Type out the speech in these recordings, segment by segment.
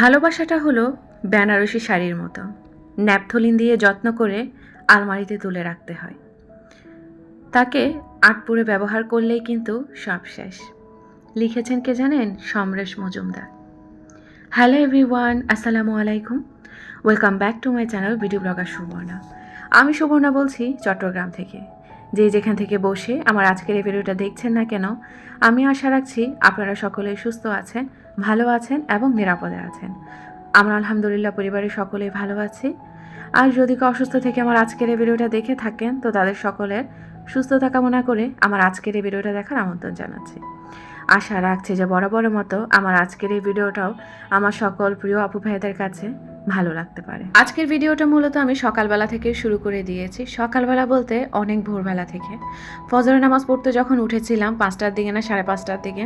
ভালোবাসাটা হলো বেনারসি শাড়ির মতো। ন্যাপথলিন দিয়ে যত্ন করে আলমারিতে তুলে রাখতে হয়। তাকে আটপুরে ব্যবহার করলেই কিন্তু সব শেষ। লিখেছেন কে জানেন? সমরেশ মজুমদার। হ্যালো এভরিওয়ান, আসসালামু আলাইকুম। Welcome back to my channel video blogger Subarna. আমি সুবর্ণা বলছি চট্টগ্রাম থেকে। যে যেখান থেকে বসে আমার আজকের এই ভিডিওটা দেখছেন না কেন, আমি আশা রাখছি আপনারা সকলেই সুস্থ আছেন ভালো আছেন এবং নিরাপদে আছেন। আমরা আলহামদুলিল্লাহ পরিবারের সকলেই ভালো আছি। আর যদি অসুস্থ থেকে আমার আজকের এই ভিডিওটা দেখে থাকেন, তো তাদের সকলের সুস্থতা কামনা করে আমার আজকের এই ভিডিওটা দেখার আমন্ত্রণ জানাচ্ছি। আশা রাখছি যে বরাবরের মতো আমার আজকের এই ভিডিওটাও আমার সকল প্রিয় আপু ভাইদের কাছে ভালো লাগতে পারে। আজকের ভিডিওটা মূলত আমি সকালবেলা থেকে শুরু করে দিয়েছি। সকালবেলা বলতে অনেক ভোরবেলা থেকে। ফজরের নামাজ পড়তে যখন উঠেছিলাম পাঁচটার দিকে না সাড়ে পাঁচটার দিকে,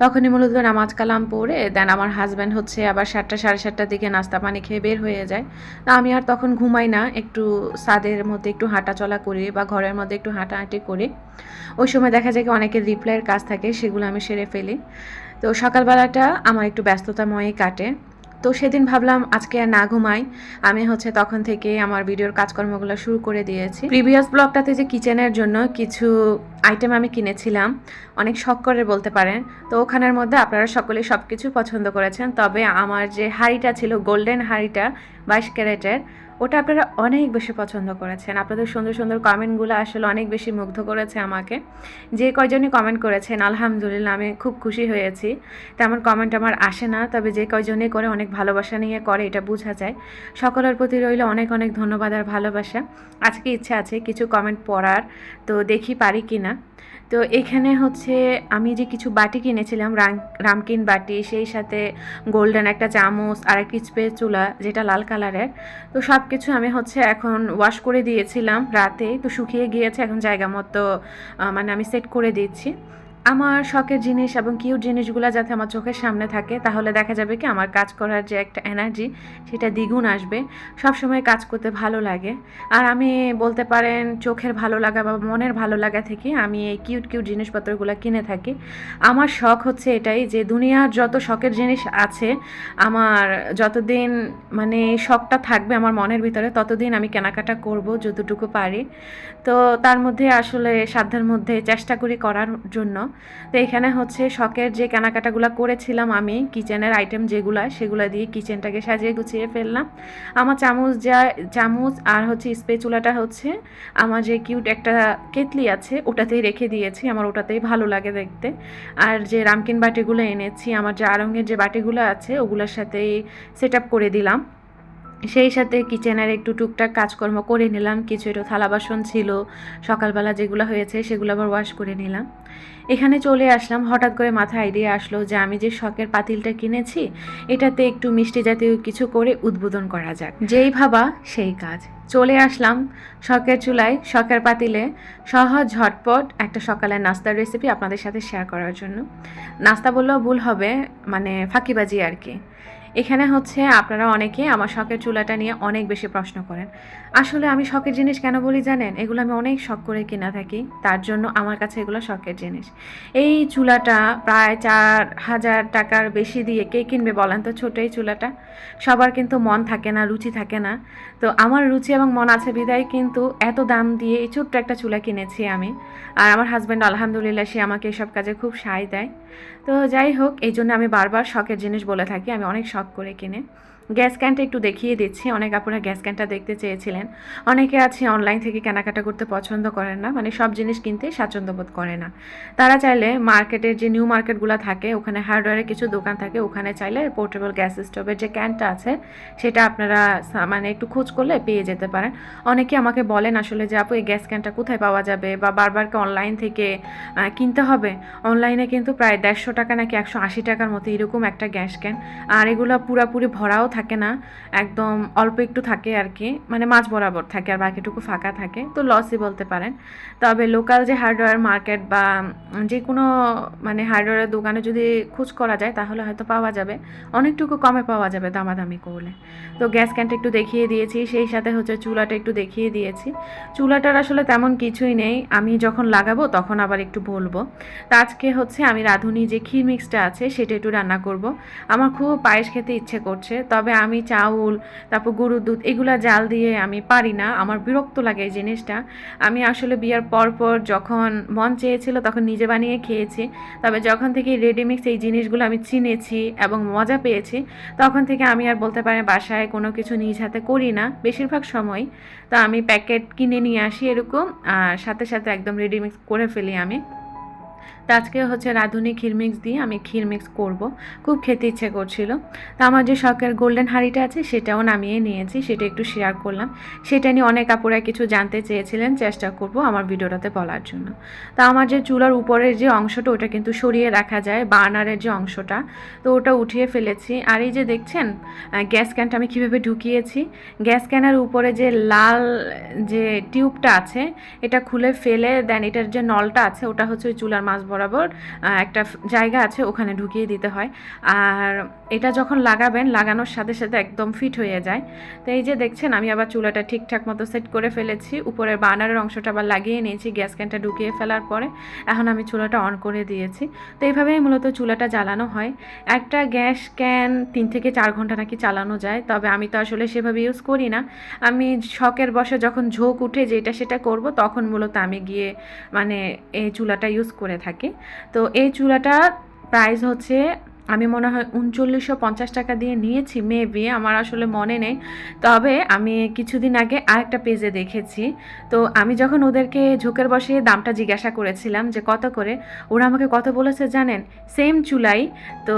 তখনই মূলত নামাজ কালাম পড়ে দেন আমার হাজব্যান্ড হচ্ছে আবার সাতটা, সাড়ে সাতটার দিকে নাস্তা পানি খেয়ে বের হয়ে যায়। তা আমি আর তখন ঘুমাই না, একটু সাদের মধ্যে একটু হাঁটা চলা করি বা ঘরের মধ্যে একটু হাঁটাহাঁটি করি। ওই সময় দেখা যায় কি অনেকের রিপ্লাইয়ের কাজ থাকে, সেগুলো আমি সেরে ফেলি। তো সকালবেলাটা আমার একটু ব্যস্ততাময়ই কাটে। তো সেদিন ভাবলাম আজকে আর না ঘুমাই। আমি হচ্ছে তখন থেকে আমার ভিডিওর কাজকর্মগুলো শুরু করে দিয়েছি। প্রিভিয়াস ব্লগটাতে যে কিচেনের জন্য কিছু আইটেম আমি কিনেছিলাম, অনেক শখ করে বলতে পারেন। তো ওখানের মধ্যে আপনারা সকলে সব কিছু পছন্দ করেছেন। তবে আমার যে হাড়িটা ছিল গোল্ডেন হাড়িটা বাইশ ক্যারেটের ওটা আপনারা অনেক বেশি পছন্দ করেছেন। আপনাদের সুন্দর সুন্দর কমেন্টগুলো আসলে অনেক বেশি মুগ্ধ করেছে আমাকে। যে কয়জনই কমেন্ট করেছেন, আলহামদুলিল্লাহ আমি খুব খুশি হয়েছি। তেমন কমেন্ট আমার আসে না, তবে যে কয়জনই করে অনেক ভালোবাসা নিয়ে করে, এটা বোঝা যায়। সকলের প্রতি রইল অনেক অনেক ধন্যবাদ আর ভালোবাসা। আজকে ইচ্ছা আছে কিছু কমেন্ট পড়ার, তো দেখি পারি কি না তো এখানে হচ্ছে আমি যে কিছু বাটি কিনেছিলাম রাম রামকিন বাটি, সেই সাথে গোল্ডেন একটা চামচ, আর একটা স্প্রে চুলা যেটা লাল কালারের। তো সব কিছু আমি হচ্ছে এখন ওয়াশ করে দিয়েছিলাম রাতে। তো শুকিয়ে গিয়েছে, এখন জায়গা মতো মানে আমি সেট করে দিচ্ছি। আমার শখের জিনিস এবং কিউট জিনিসগুলো যাতে আমার চোখের সামনে থাকে, তাহলে দেখা যাবে কি আমার কাজ করার যে একটা এনার্জি সেটা দ্বিগুণ আসবে। সব সময় কাজ করতে ভালো লাগে। আর আমি বলতে পারেন, চোখের ভালো লাগা বা মনের ভালো লাগা থেকে আমি এই কিউট কিউট জিনিসপত্রগুলো কিনে থাকি। আমার শখ হচ্ছে এটাই যে দুনিয়ার যত শখের জিনিস আছে, আমার যতদিন মানে শখটা থাকবে আমার মনের ভিতরে, ততদিন আমি কেনাকাটা করব যতটুকু পারি। তো তার মধ্যে আসলে সাধ্যের মধ্যে চেষ্টা করি করার জন্য। তো এখানে হচ্ছে শখের যে কেনাকাটাগুলো করেছিলাম আমি, কিচেনের আইটেম যেগুলো, সেগুলো দিয়ে কিচেনটাকে সাজিয়ে গুছিয়ে ফেললাম। আমার চামচ যা, চামচ আর হচ্ছে স্পেচুলাটা হচ্ছে আমার যে কিউট একটা কেতলি আছে, ওটাতেই রেখে দিয়েছি। আমার ওটাতেই ভালো লাগে দেখতে। আর যে রামকিন বাটিগুলো এনেছি, আমার যে আরঙ্গের যে বাটিগুলো আছে, ওগুলোর সাথেই সেট করে দিলাম। সেই সাথে কিচেনের একটু টুকটাক কাজকর্ম করে নিলাম। কিছু একটু থালা বাসন ছিল, সকালবেলা যেগুলো হয়েছে, সেগুলো আবার ওয়াশ করে নিলাম। এখানে চলে আসলাম, হঠাৎ করে মাথায় আইডিয়া আসলো যে আমি যে শখের পাতিলটা কিনেছি, এটাতে একটু মিষ্টি জাতীয় কিছু করে উদ্বোধন করা যাক। যেই ভাবা, সেই কাজ। চলে আসলাম শখের চুলায়, শখের পাতিলে, সহজ, ঝটপট একটা সকালের নাস্তার রেসিপি আপনাদের সাথে শেয়ার করার জন্য। নাস্তা বললেও ভুল হবে মানে ফাঁকিবাজি আর কি। এখানে হচ্ছে আপনারা অনেকে আমার শখের চুলাটা নিয়ে অনেক বেশি প্রশ্ন করেন। আসলে আমি শখের জিনিস কেন বলি জানেন? এগুলো আমি অনেক শখ করে কিনা থাকি, তার জন্য আমার কাছে এগুলো শখের জিনিস। এই চুলাটা প্রায় চার হাজার টাকার বেশি দিয়ে কে কিনবে বলেন তো ছোট এই চুলাটা? সবার কিন্তু মন থাকে না, রুচি থাকে না। তো আমার রুচি এবং মন আছে বিদায়, কিন্তু এত দাম দিয়ে এই ছোট্ট একটা চুলা কিনেছি আমি। আর আমার হাজব্যান্ড আলহামদুলিল্লাহ, সে আমাকে এসব কাজে খুব সায় দেয়। তো যাই হোক, এই জন্য আমি বারবার শখের জিনিস বলে থাকি, আমি অনেক শখ করে কিনে। গ্যাস ক্যানটা একটু দেখিয়ে দিচ্ছি। অনেক আপনারা গ্যাস ক্যানটা দেখতে চেয়েছিলেন। অনেকে আছে অনলাইন থেকে কেনাকাটা করতে পছন্দ করেন না মানে সব জিনিস কিনতে স্বাচ্ছন্দ্য বোধ করে না। তারা চাইলে মার্কেটের যে নিউ মার্কেটগুলো থাকে, ওখানে হার্ডওয়্যারের কিছু দোকান থাকে, ওখানে চাইলে পোর্টেবল গ্যাস স্টোভের যে ক্যানটা আছে, সেটা আপনারা মানে একটু খোঁজ করলে পেয়ে যেতে পারেন। অনেকে আমাকে বলেন আসলে যে, আপু, এই গ্যাস ক্যানটা কোথায় পাওয়া যাবে? বা বারবারকে অনলাইন থেকে কিনতে হবে? অনলাইনে কিন্তু প্রায় দেড়শো টাকা নাকি একশো আশি টাকার মতো এরকম একটা গ্যাস ক্যান আর এগুলো পুরাপুরি ভরাও থাকে থাকে না, একদম অল্প একটু থাকে আর কি মানে মাছ বরাবর থাকে আর বাকিটুকু ফাঁকা থাকে, তো লসই বলতে পারেন। তবে লোকাল যে হার্ডওয়্যার মার্কেট বা যে কোনো মানে হার্ডওয়্যারের দোকানে যদি খোঁজ করা যায়, তাহলে হয়তো পাওয়া যাবে। অনেকটুকু কমে পাওয়া যাবে দামাদামি করলে। তো গ্যাস ক্যানটা একটু দেখিয়ে দিয়েছি, সেই সাথে হচ্ছে চুলাটা একটু দেখিয়ে দিয়েছি। চুলাটার আসলে তেমন কিছুই নেই, আমি যখন লাগাবো তখন আবার একটু বলব। তা আজকে হচ্ছে আমি রাঁধুনি যে ক্ষীর মিক্সটা আছে, সেটা একটু রান্না করব। আমার খুব পায়েস খেতে ইচ্ছে করছে, তবে আমি চাউল, তারপর গরুর দুধ, এগুলো জাল দিয়ে আমি পারি না। আমার বিরক্ত লাগে এই জিনিসটা। আমি আসলে বিয়ার পর পর যখন মন চেয়েছিল তখন নিজে বানিয়ে খেয়েছি। তবে যখন থেকে রেডিমিক্স এই জিনিসগুলো আমি চিনেছি এবং মজা পেয়েছি, তখন থেকে আমি আর বলতে পারি বাসায় কোনো কিছু নিজ হাতে করি না, বেশিরভাগ সময়। তো আমি প্যাকেট কিনে নিয়ে আসি এরকম, আর সাথে সাথে একদম রেডিমিক্স করে ফেলি আমি। তো আজকে হচ্ছে রাঁধুনি ক্ষীর মিক্স দিয়ে আমি ক্ষীর মিক্স করব। খুব খেতে ইচ্ছে করছিল। তো আমার যে শখের গোল্ডেন হাঁড়িটা আছে, সেটাও নামিয়ে নিয়েছি, সেটা একটু শেয়ার করলাম। সেটা নিয়ে অনেক আপুরা কিছু জানতে চেয়েছিলেন, চেষ্টা করব আমার ভিডিওটাতে বলার জন্য। তো আমার যে চুলার উপরের যে অংশটা, ওটা কিন্তু সরিয়ে রাখা যায়, বার্নারের যে অংশটা। তো ওটা উঠিয়ে ফেলেছি। আর এই যে দেখছেন গ্যাস ক্যানটা আমি কীভাবে ঢুকিয়েছি? গ্যাস ক্যানের উপরে যে লাল যে টিউবটা আছে, এটা খুলে ফেলে, দেন এটার যে নলটা আছে, ওটা হচ্ছে ওই চুলার মাছ বরাবর একটা জায়গা আছে ওখানে ঢুকিয়ে দিতে হয়। আর এটা যখন লাগাবেন, লাগানোর সাথে সাথে একদম ফিট হয়ে যায়। তো এই যে দেখছেন, আমি আবার চুলাটা ঠিকঠাক মতো সেট করে ফেলেছি। উপরের বার্নারের অংশটা আবার লাগিয়ে নিয়েছি গ্যাস ক্যানটা ঢুকিয়ে ফেলার পরে। এখন আমি চুলাটা অন করে দিয়েছি। তো এইভাবেই মূলত চুলাটা জ্বালানো হয়। একটা গ্যাস ক্যান তিন থেকে চার ঘণ্টা নাকি চালানো যায়। তবে আমি তো আসলে সেভাবে ইউজ করি না। আমি শখের বসে যখন ঝোঁক উঠে যেটা সেটা করব, তখন মূলত আমি গিয়ে মানে এই চুলাটা ইউজ করে থাকি। তো এই চুলাটার প্রাইস হচ্ছে আমি মনে হয় উনচল্লিশশো পঞ্চাশ টাকা দিয়ে নিয়েছি মেবি আমার আসলে মনে নেই। তবে আমি কিছুদিন আগে আরেকটা পেজে দেখেছি। তো আমি যখন ওদেরকে ঝোঁকের বসে দামটা জিজ্ঞাসা করেছিলাম যে কত করে, ওরা আমাকে কত বলেছে জানেন? সেম চুলাই তো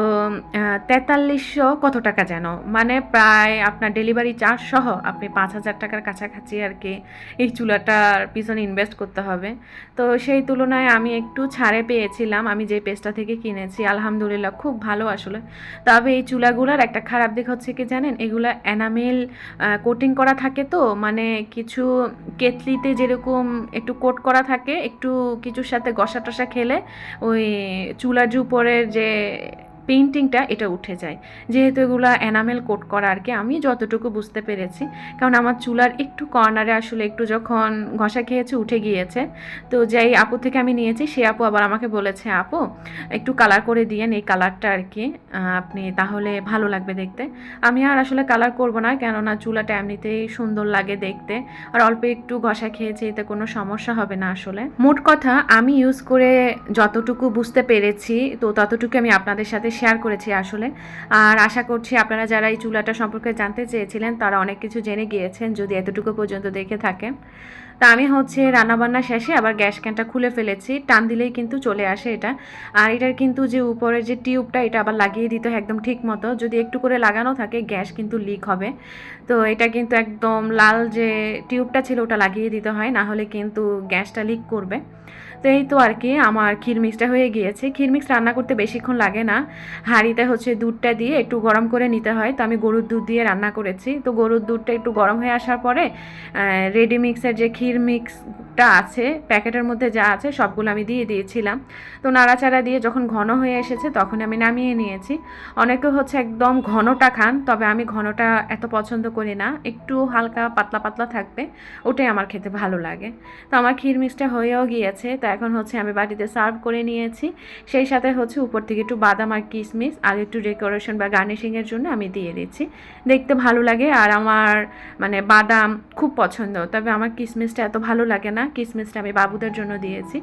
তেতাল্লিশশো কত টাকা যেন? মানে প্রায় আপনার ডেলিভারি চার্জ সহ আপনি পাঁচ হাজার টাকার কাছাকাছি আর কি এই চুলাটার পিছনে ইনভেস্ট করতে হবে। তো সেই তুলনায় আমি একটু ছাড়ে পেয়েছিলাম। আমি যে পেজটা থেকে কিনেছি, আলহামদুলিল্লাহ খুব ভালো আসলে। তবে এই চুলাগুলার একটা খারাপ দিক হচ্ছে কি জানেন? এগুলো এনামেল কোটিং করা থাকে তো মানে কিছু কেতলিতে যেরকম একটু কোট করা থাকে, একটু কিছুর সাথে গসা টসা খেলে ওই চুলার উপরের যে পেইন্টিংটা এটা উঠে যায়। যেহেতু এগুলো এনামেল কোট করা আর কি, আমি যতটুকু বুঝতে পেরেছি। কারণ আমার চুলার একটু কর্নারে আসলে একটু যখন ঘষা খেয়েছে, উঠে গিয়েছে। তো যেই আপু থেকে আমি নিয়েছি, সে আপু আবার আমাকে বলেছে, আপু, একটু কালার করে দিয়েন এই কালারটা আর কি আপনি তাহলে ভালো লাগবে দেখতে। আমি আর আসলে কালার করব না, কেননা চুলাটা এমনিতেই সুন্দর লাগে দেখতে। আর অল্প একটু ঘষা খেয়েছে, এতে কোনো সমস্যা হবে না আসলে। মোট কথা, আমি ইউজ করে যতটুকু বুঝতে পেরেছি, তো ততটুকু আমি আপনাদের সাথে শেয়ার করেছি আসলে। আর আশা করছি আপনারা যারা এই চুলাটা সম্পর্কে জানতে চেয়েছিলেন, তারা অনেক কিছু জেনে গিয়েছেন যদি এতটুকু পর্যন্ত দেখে থাকেন। তা আমি হচ্ছে রান্নাবান্না শেষে আবার গ্যাস ক্যানটা খুলে ফেলেছি। টান দিলেই কিন্তু চলে আসে এটা। আর এটার কিন্তু যে উপরের যে টিউবটা, এটা আবার লাগিয়ে দিতে হয় একদম ঠিক মতো। যদি একটু করে লাগানো থাকে, গ্যাস কিন্তু লিক হবে। তো এটা কিন্তু একদম লাল যে টিউবটা ছিল, ওটা লাগিয়ে দিতে হয়। না হলে কিন্তু গ্যাসটা লিক করবে। তো এই তো আর কি, আমার ক্ষীর মিক্সটা হয়ে গিয়েছে। ক্ষীর মিক্স রান্না করতে বেশিক্ষণ লাগে না। হাঁড়িতে হচ্ছে দুধটা দিয়ে একটু গরম করে নিতে হয়। তো আমি গরুর দুধ দিয়ে রান্না করেছি। তো গরুর দুধটা একটু গরম হয়ে আসার পরে রেডি মিক্সের যে ক্ষীর মিক্সটা আছে, প্যাকেটের মধ্যে যা আছে সবগুলো আমি দিয়ে দিয়েছিলাম। তো নাড়াচাড়া দিয়ে যখন ঘন হয়ে এসেছে তখন আমি নামিয়ে নিয়েছি। অনেকে হচ্ছে একদম ঘনটা খান, তবে আমি ঘনটা এত পছন্দ করি না। একটু হালকা পাতলা পাতলা থাকবে, ওটাই আমার খেতে ভালো লাগে। তো আমার ক্ষীর মিক্সটা হয়েও গিয়েছে। তো এখন হচ্ছে আমি বাটিতে সার্ভ করে নিয়েছি। সেই সাথে হচ্ছে উপর থেকে একটু বাদাম আর কিশমিশ আর একটু ডেকোরেশন বা গার্নিশিংয়ের জন্য আমি দিয়ে দিচ্ছি। দেখতে ভালো লাগে আর আমার মানে বাদাম খুব পছন্দ, তবে আমার কিশমিশটা এত ভালো লাগে না কিশমিশটা আমি বাবুদের জন্য দিয়েছি।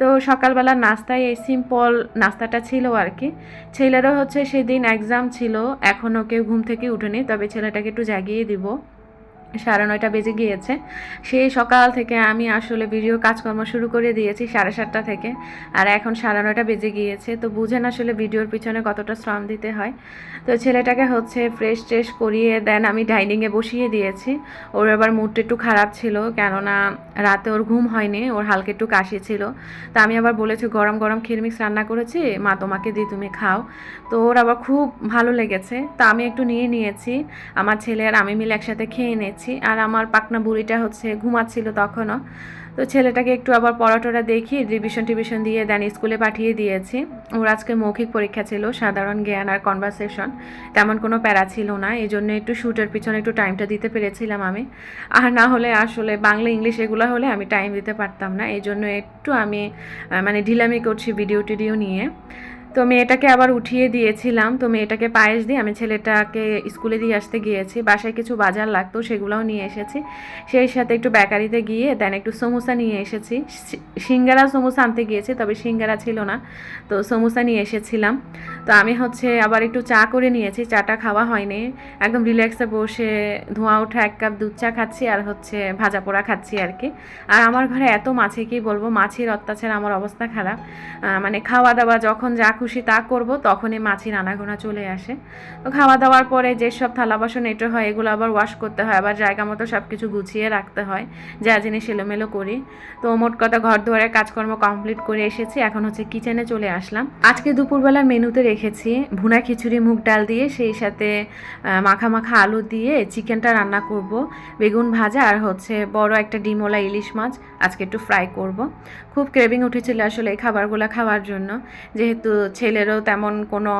তো সকালবেলার নাস্তায় এই সিম্পল নাস্তাটা ছিল আর কি। ছেলেরও হচ্ছে সেদিন এক্সাম ছিল এখনও কেউ ঘুম থেকে উঠেনি, তবে ছেলেটাকে একটু জাগিয়ে দিব। সাড়ে নয়টা বেজে গিয়েছে। সেই সকাল থেকে আমি আসলে ভিডিওর কাজকর্ম শুরু করে দিয়েছি সাড়ে সাতটা থেকে। আর এখন সাড়ে নয়টা বেজে গিয়েছে, তো বুঝেন আসলে ভিডিওর পিছনে কতটা শ্রম দিতে হয়। তো ছেলেটাকে হচ্ছে ফ্রেশ ট্রেশ করিয়ে দেন, আমি ডাইনিংয়ে বসিয়ে দিয়েছি। ওর আবার মুডটা একটু খারাপ ছিল, কেননা রাতে ওর ঘুম হয়নি, ওর হালকা একটু কাশি ছিল। তো আমি আবার বলেছি, গরম গরম ক্ষীরমিক্স রান্না করেছি, মা তোমাকে দিই তুমি খাও। তো ওর আবার খুব ভালো লেগেছে। তো আমি একটু নিয়ে নিয়েছি, আমার ছেলে আর আমি মিলে একসাথে খেয়ে নিয়েছি। আর আমার পাকনা বুড়িটা হচ্ছে ঘুমাচ্ছিল তখনও। তো ছেলেটাকে একটু আবার পড়াটোরা দেখি রিভিশন টিভিশন দিয়ে দেন, স্কুলে পাঠিয়ে দিয়েছি। ওর আজকে মৌখিক পরীক্ষা ছিল, সাধারণ জ্ঞান আর কনভারসেশন তেমন কোনো প্যারা ছিল না এই জন্য একটু শ্যুটের পিছনে একটু টাইমটা দিতে পেরেছিলাম আমি। আর না হলে আসলে বাংলা ইংলিশ এগুলো হলে আমি টাইম দিতে পারতাম না এই জন্য একটু আমি মানে ঢিলামি করছি ভিডিও টিডিও নিয়ে। তো মেয়েটাকে আবার উঠিয়ে দিয়েছিলাম। তো মেয়েটাকে পায়েস দিয়ে আমি ছেলেটাকে স্কুলে দিয়ে আসতে গিয়েছি। বাসায় কিছু বাজার লাগতো, সেগুলোও নিয়ে এসেছি। সেই সাথে একটু বেকারিতে গিয়ে দেন একটু সমোসা নিয়ে এসেছি। সিঙ্গারা সমোসা আনতে গিয়েছি, তবে সিঙ্গারা ছিল না। তো সমোসা নিয়ে এসেছিলাম। তো আমি হচ্ছে আবার একটু চা করে নিয়েছি, চাটা খাওয়া হয়নি। একদম রিল্যাক্সে বসে ধোঁয়া ওঠা, এক কাপ দুধ চা খাচ্ছি আর হচ্ছে ভাজা পোড়া খাচ্ছি আর কি আর আমার ঘরে এত মাছে, কি বলব? মাছের অত্যাচার, আমার অবস্থা খারাপ। মানে খাওয়া দাওয়া যখন যা খুশি তা করব, তখনই মাছির আনাগোনা চলে আসে। তো খাওয়া দাওয়ার পরে যেসব থালা বাসন এঁটো হয়, এগুলো আবার ওয়াশ করতে হয়, আবার জায়গা মতো সব কিছু গুছিয়ে রাখতে হয়, যা জিনিস এলোমেলো করি। তো মোট কথা ঘর দুয়ারের কাজকর্ম কমপ্লিট করে এসেছি, এখন হচ্ছে কিচেনে চলে আসলাম। আজকে দুপুরবেলার মেনুতে রেখেছি ভুনা খিচুড়ি, মুগ ডাল দিয়ে, সেই সাথে মাখা মাখা আলু দিয়ে চিকেনটা রান্না করব, বেগুন ভাজা আর হচ্ছে বড় একটা ডিমওয়ালা ইলিশ মাছ, আজকে একটু ফ্রাই করব। খুব ক্রেভিং উঠেছিল আসলে এই খাবারগুলো খাওয়ার জন্য, যেহেতু ছেলেরও তেমন কোনো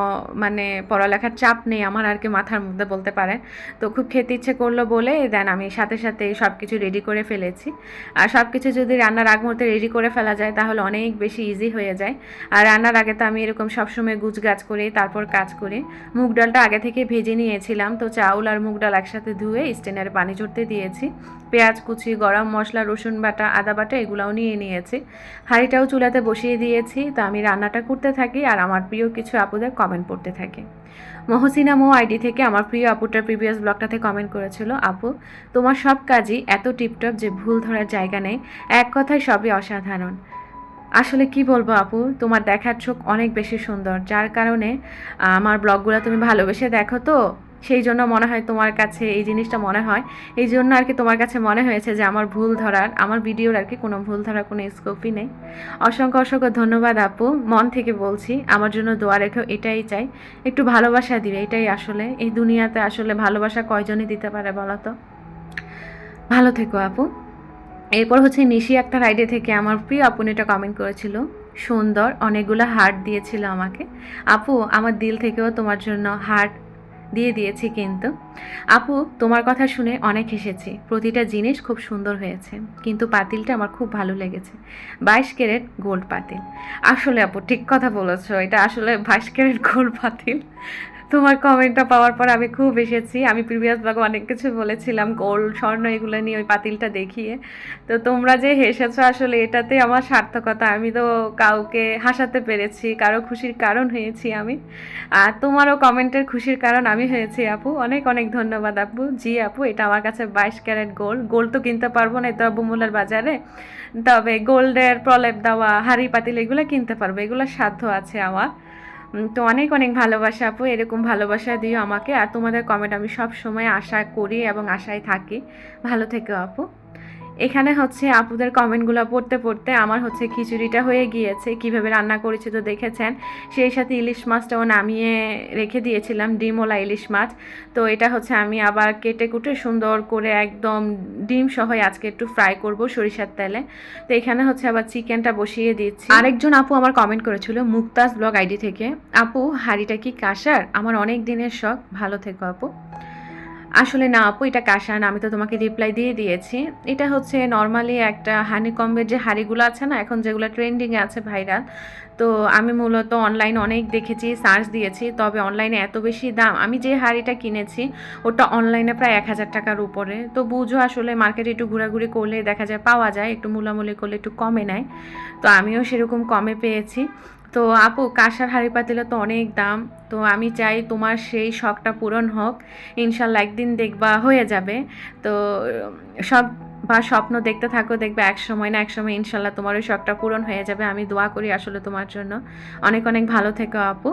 মানে পড়ালেখার চাপ নেই, আমার আর কি মাথার মধ্যে বলতে পারে তো খুব খেতে ইচ্ছে করল বলে, দেন আমি সাথে সাথে সব কিছু রেডি করে ফেলেছি। আর সব কিছু যদি রান্নার আগ মুহূর্তে রেডি করে ফেলা যায়, তাহলে অনেক বেশি ইজি হয়ে যায়। আর রান্নার আগে তো আমি এরকম সবসময় গুছগাছ করে, তারপর কাজ করি। মুগ ডালটা আগে থেকে ভেজে নিয়েছিলাম, তো চাউল আর মুগ ডাল একসাথে ধুয়ে স্টেনের পানি চড়তে দিয়েছি। পেঁয়াজ কুচি, গরম মশলা, রসুন বাটা, আদা বাটা, এগুলোও নিয়ে নিয়েছি। হাঁড়িটাও চুলাতে বসিয়ে দিয়েছি, তো আমি রান্নাটা করতে থাকি, আর আমার প্রিয় কিছু আপুদের কমেন্ট পড়তে থাকে। মহসিনা মো আইডি থেকে আমার প্রিয় আপুটার প্রিভিয়াস ব্লগটাতে কমেন্ট করেছিল, আপু, তোমার সব কাজই এত টিপটপ যে ভুল ধরার জায়গা নেই, এক কথায় সবই অসাধারণ। আসলে কি বলব আপু, তোমার দেখার চোখ অনেক বেশি সুন্দর, যার কারণে আমার ব্লগগুলো তুমি ভালোবেসে দেখো তো? সেই জন্য মনে হয় তোমার কাছে এই জিনিসটা মনে হয়। এই জন্য আর কি তোমার কাছে মনে হয়েছে যে আমার ভুল ধরার, আমার ভিডিওর আর কি কোনো ভুল ধরার কোনো স্কোপই নেই। অসংখ্য অসংখ্য ধন্যবাদ আপু, মন থেকে বলছি, আমার জন্য দোয়া রেখেও এটাই চাই। একটু ভালোবাসা দিবে, এটাই আসলে। এই দুনিয়াতে আসলে ভালোবাসা কয়জনই দিতে পারে বলো তো? ভালো থেকো আপু। এরপর হচ্ছে নিশি একটা আইডি থেকে আমার প্রিয় আপুনিটা কমেন্ট করেছিল, সুন্দর, অনেকগুলো হার্ট দিয়েছিল আমাকে। আপু, আমার দিল থেকেও তোমার জন্য হার্ট দিয়ে দিয়েছি কিন্তু। আপু, তোমার কথা শুনে অনেক হেসেছি। প্রতিটা জিনিস খুব সুন্দর হয়েছে, কিন্তু পাতিলটা আমার খুব ভালো লেগেছে। বাইশ ক্যারেট গোল্ড পাতিল। আসলে আপু, ঠিক কথা বলেছ, এটা আসলে বাইশ ক্যারেট গোল্ড পাতিল। তোমার কমেন্টটা পাওয়ার পর আমি খুব এসেছি আমি প্রিভিয়াস ব্লগে অনেক কিছু বলেছিলাম, গোল্ড, স্বর্ণ, এগুলো নিয়ে ওই পাতিলটা দেখিয়ে। তো তোমরা যে হেসেছো আসলে এটাতে আমার সার্থকতা। আমি তো কাউকে হাসাতে পেরেছি, কারও খুশির কারণ হয়েছি আমি। আর তোমারও কমেন্টের খুশির কারণ আমি হয়েছি আপু। অনেক অনেক ধন্যবাদ আপু। জি আপু, এটা আমার কাছে বাইশ ক্যারেট গোল্ড গোল্ড তো কিনতে পারব না, এটা বুমুলার বাজারে। তবে গোল্ডের প্রলেপ দেওয়া, হাড়ি পাতিল এগুলো কিনতে পারব। এগুলো সাধ্য আছে আমার। তো অনেক অনেক ভালোবাসা আপু। এরকম ভালোবাসা দিও আমাকে। আর তোমাদের কমেন্ট আমি সব সময় আশা করি এবং আশায় থাকি। ভালো থেকো আপু। এখানে হচ্ছে আপুদের কমেন্টগুলো পড়তে পড়তে আমার হচ্ছে খিচুড়িটা হয়ে গিয়েছে, কীভাবে রান্না করেছি তো দেখেছেন। সেই সাথে ইলিশ মাছটাও নামিয়ে রেখে দিয়েছিলাম ডিমওলা ইলিশ মাছ। তো এটা হচ্ছে আমি আবার কেটে কুটে সুন্দর করে একদম ডিম সহ আজকে একটু ফ্রাই করব সরিষার তেলে। তো এখানে হচ্ছে আবার চিকেনটা বসিয়ে দিচ্ছি। আরেকজন আপু আমার কমেন্ট করেছিল, মুক্তাজ ব্লগ আইডি থেকে, আপু, হাঁড়িটা কি কাঁসার? আমার অনেক দিনের শখ। ভালো থেকো আপু। আসলে না আপু, এটা কাঁসান আমি তো তোমাকে রিপ্লাই দিয়ে দিয়েছি। এটা হচ্ছে নর্মালি একটা হানিকম্বের যে হাঁড়িগুলো আছে না, এখন যেগুলো ট্রেন্ডিংয়ে আছে ভাইরাল তো আমি মূলত অনলাইন অনেক দেখেছি সার্চ দিয়েছি, তবে অনলাইনে এত বেশি দাম। আমি যে হাঁড়িটা কিনেছি, ওটা অনলাইনে প্রায় এক হাজার টাকার উপরে। তো বুঝো আসলে মার্কেটে একটু ঘোরাঘুরি করলে দেখা যায়, পাওয়া যায়, একটু মূলামূলি করলে একটু কমে নেয়। তো আমিও সেরকম কমে পেয়েছি। তো আপু, কাঁসার হাড়ি পাতিলে তো অনেক দাম। তো আমি চাই তোমার সেই শখটা পূরণ হোক। ইনশাল্লাহ একদিন দেখবা হয়ে যাবে। তো সব বা স্বপ্ন দেখতে থাকো, দেখবে এক সময় না এক সময় ইনশাল্লাহ তোমার ওই শখটা পূরণ হয়ে যাবে। আমি দোয়া করি আসলে তোমার জন্য। অনেক অনেক ভালো থেকো আপু।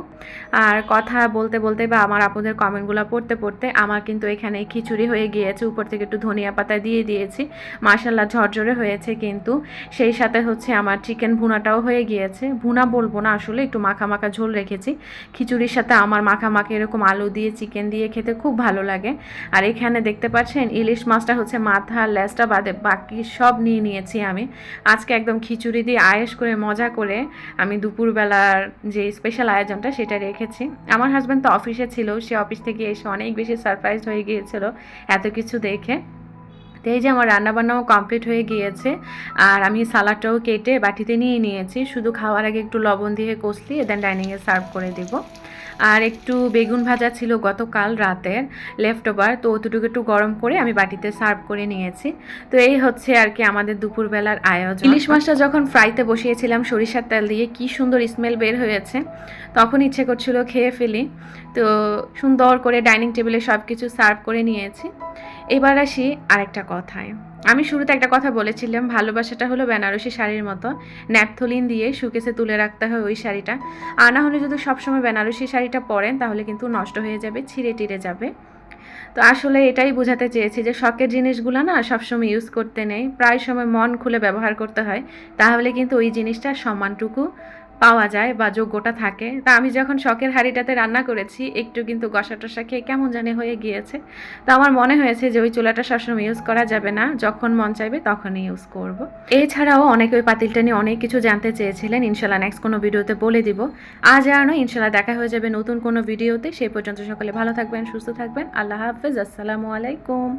আর কথা বলতে বলতে বা আমার আপুদের কমেন্টগুলো পড়তে পড়তে আমার কিন্তু এখানে খিচুড়ি হয়ে গিয়েছে। উপর থেকে একটু ধনিয়া পাতা দিয়ে দিয়েছি। মার্শাল্লাহ ঝরঝরে হয়েছে কিন্তু। সেই সাথে হচ্ছে আমার চিকেন ভুনাটাও হয়ে গিয়েছে। ভুনা বলব না আসলে, একটু মাখা মাখা ঝোল রেখেছি। খিচুড়ির সাথে আমার মাখা মাখা এরকম আলু দিয়ে চিকেন দিয়ে খেতে খুব ভালো লাগে। আর এখানে দেখতে পাচ্ছেন, ইলিশ মাছটা হচ্ছে মাথা, লেজটা বাদে বাকি সব নিয়ে নিয়েছি আমি। আজকে একদম খিচুড়ি দিয়ে আয়েস করে, মজা করে আমি দুপুরবেলার যে স্পেশাল আয়োজনটা সেটা রেখেছি। আমার হাজব্যান্ড তো অফিসে ছিল, সে অফিস থেকে এসে অনেক বেশি সারপ্রাইজ হয়ে গিয়েছিল এত কিছু দেখে। তো এই যে আমার রান্নাবান্নাও কমপ্লিট হয়ে গিয়েছে, আর আমি সালাডটাও কেটে বাটিতে নিয়ে নিয়েছি। শুধু খাওয়ার আগে একটু লবণ দিয়ে কষলিয়ে দেন ডাইনিংয়ে সার্ভ করে দিব। আর একটু বেগুন ভাজা ছিল গতকাল রাতের লেফট ওভার তো অতটুকু একটু গরম করে আমি বাটিতে সার্ভ করে নিয়েছি। তো এই হচ্ছে আর কি আমাদের দুপুরবেলার আয়োজন। ইলিশ মাছটা যখন ফ্রাইতে বসিয়েছিলাম, সরিষার তেল দিয়ে কি সুন্দর স্মেল বের হয়েছে, তখন ইচ্ছে করছিল খেয়ে ফেলি। তো সুন্দর করে ডাইনিং টেবিলে সব কিছু সার্ভ করে নিয়েছি। এবার আসি আরেকটা কথায়। আমি শুরুতে একটা কথা বলেছিলাম, ভালোবাসাটা হলো বেনারসি শাড়ির মতো। ন্যাপথলিন দিয়ে শুকেসে তুলে রাখতে হয় ওই শাড়িটা। আর না হলে যদি সবসময় বেনারসি শাড়িটা পরেন, তাহলে কিন্তু নষ্ট হয়ে যাবে, ছিঁড়ে টিড়ে যাবে। তো আসলে এটাই বোঝাতে চেয়েছি যে শখের জিনিসগুলো না সবসময় ইউজ করতে নেই। প্রায় সময় মন খুলে ব্যবহার করতে হয়। তাহলে কিন্তু ওই জিনিসটার সম্মানটুকু পাওয়া যায় বা যোগ্যটা থাকে। তা আমি যখন শখের হাঁড়িটাতে রান্না করেছি, একটু কিন্তু গসা টসা খেয়ে কেমন জানে হয়ে গিয়েছে। তা আমার মনে হয়েছে যে ওই চুলাটা সবসময় ইউজ করা যাবে না। যখন মন চাইবে তখনই ইউজ করব। এছাড়াও অনেকে ওই পাতিলটা নিয়ে অনেক কিছু জানতে চেয়েছিলেন। ইনশাল্লাহ নেক্সট কোনো ভিডিওতে বলে দিব। আজ আর নয় ইনশাল্লাহ দেখা হয়ে যাবে নতুন কোনো ভিডিওতে। সেই পর্যন্ত সকলে ভালো থাকবেন, সুস্থ থাকবেন। আল্লাহ হাফেজ, আসসালামু আলাইকুম।